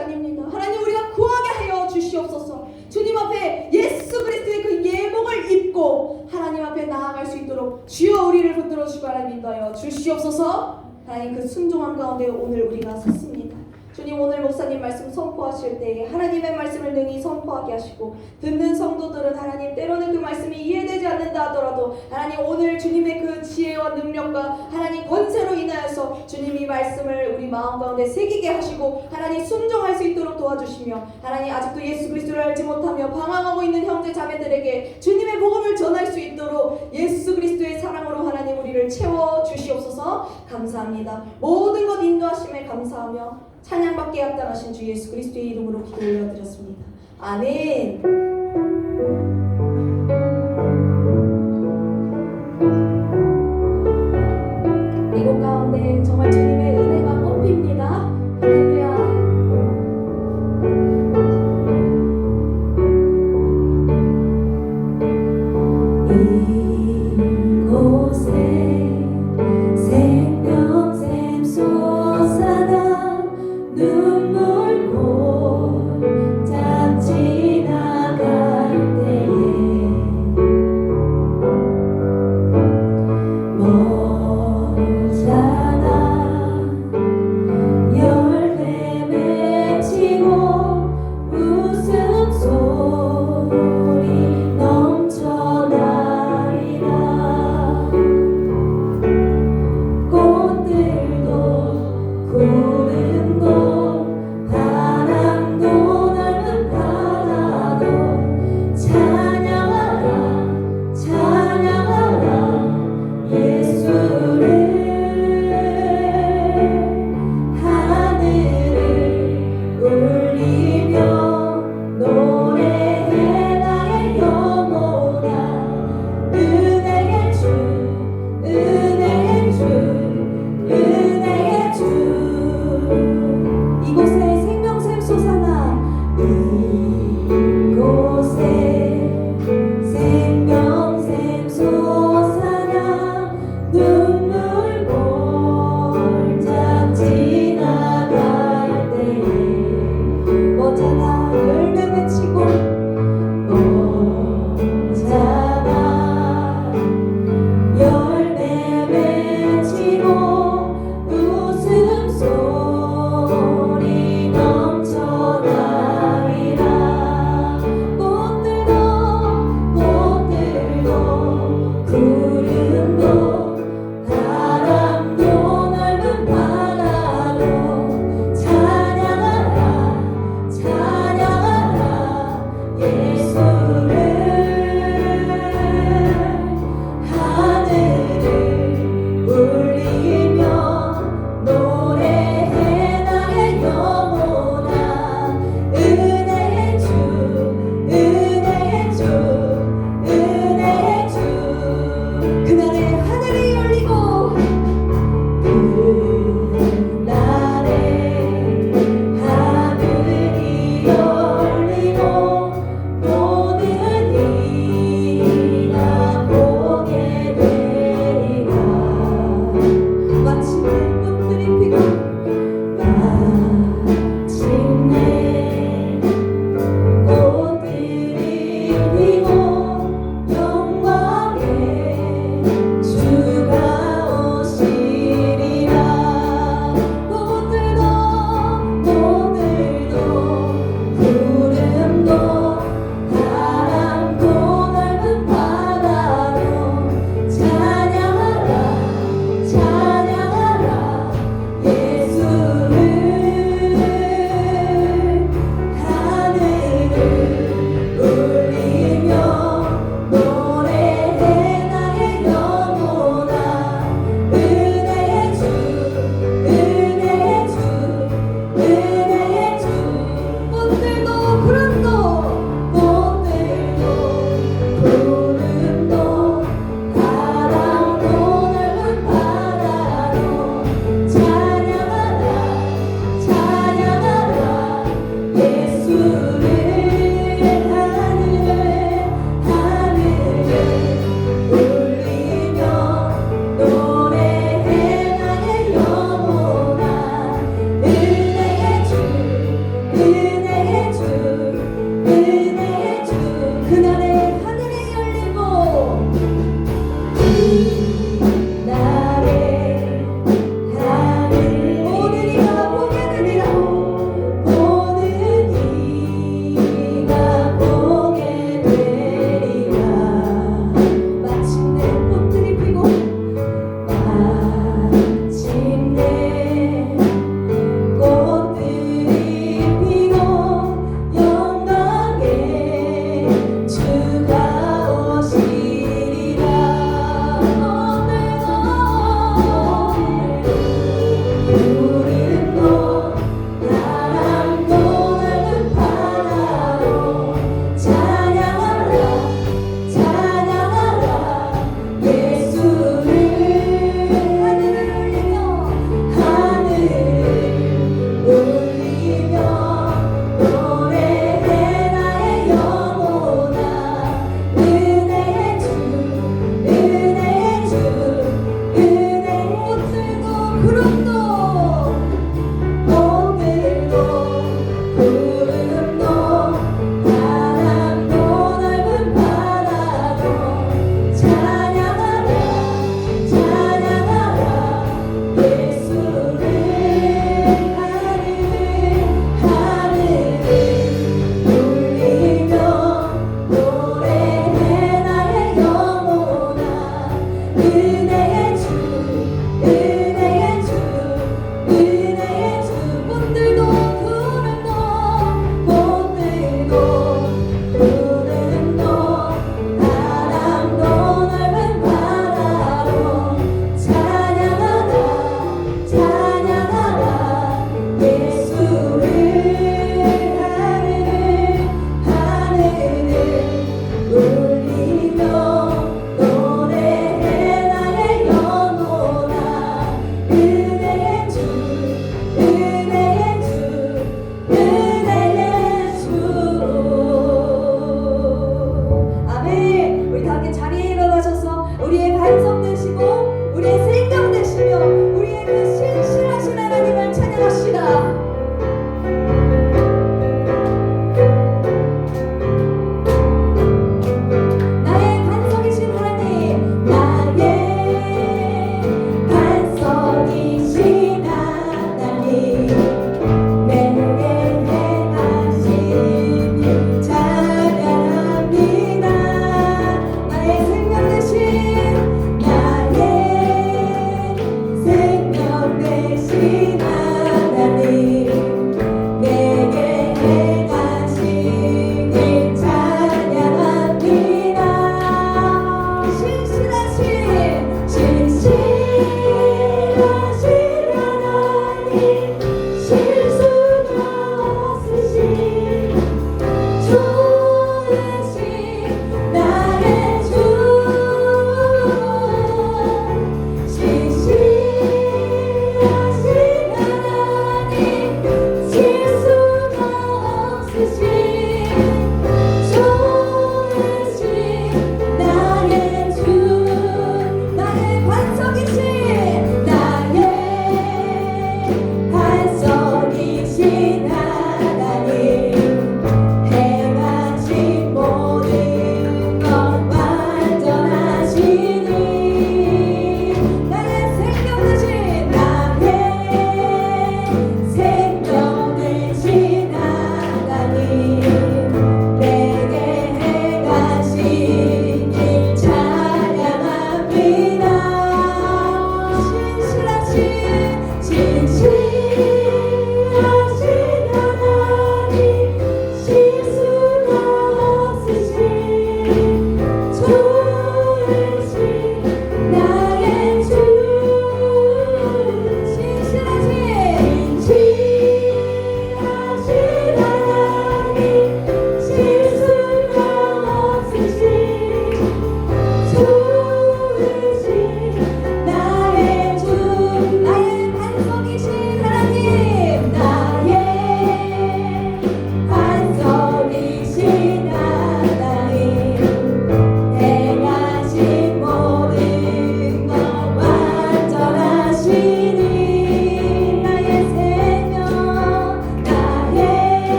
아닙니다. 하나님 우리가 구하게 하여 주시옵소서. 주님 앞에 예수 그리스도의 그 예복을 입고 하나님 앞에 나아갈 수 있도록 주여 우리를 붙들어 주시고 하나님 인도하여 주시옵소서. 하나님 그 순종함 가운데 오늘 우리가 섰습니다. 주님 오늘 목사님 말씀 선포하실 때에 하나님의 말씀을 능히 선포하게 하시고 듣는 성도들은 하나님 때로는 그 말씀이 이해되지 않는다 하더라도 하나님 오늘 주님의 그 지혜와 능력과 하나님 권세로 인하여서 주님이 말씀을 우리 마음 가운데 새기게 하시고 하나님 순종할 수 있도록 도와주시며 하나님 아직도 예수 그리스도를 알지 못하며 방황하고 있는 형제 자매들에게 주님의 복음을 전할 수 있도록 예수 그리스도의 사랑으로 하나님 우리를 채워 감사합니다. 모든 것 인도하심에 감사하며 찬양받게 합당하신 주 예수 그리스도의 이름으로 기도 올려드렸습니다. 아멘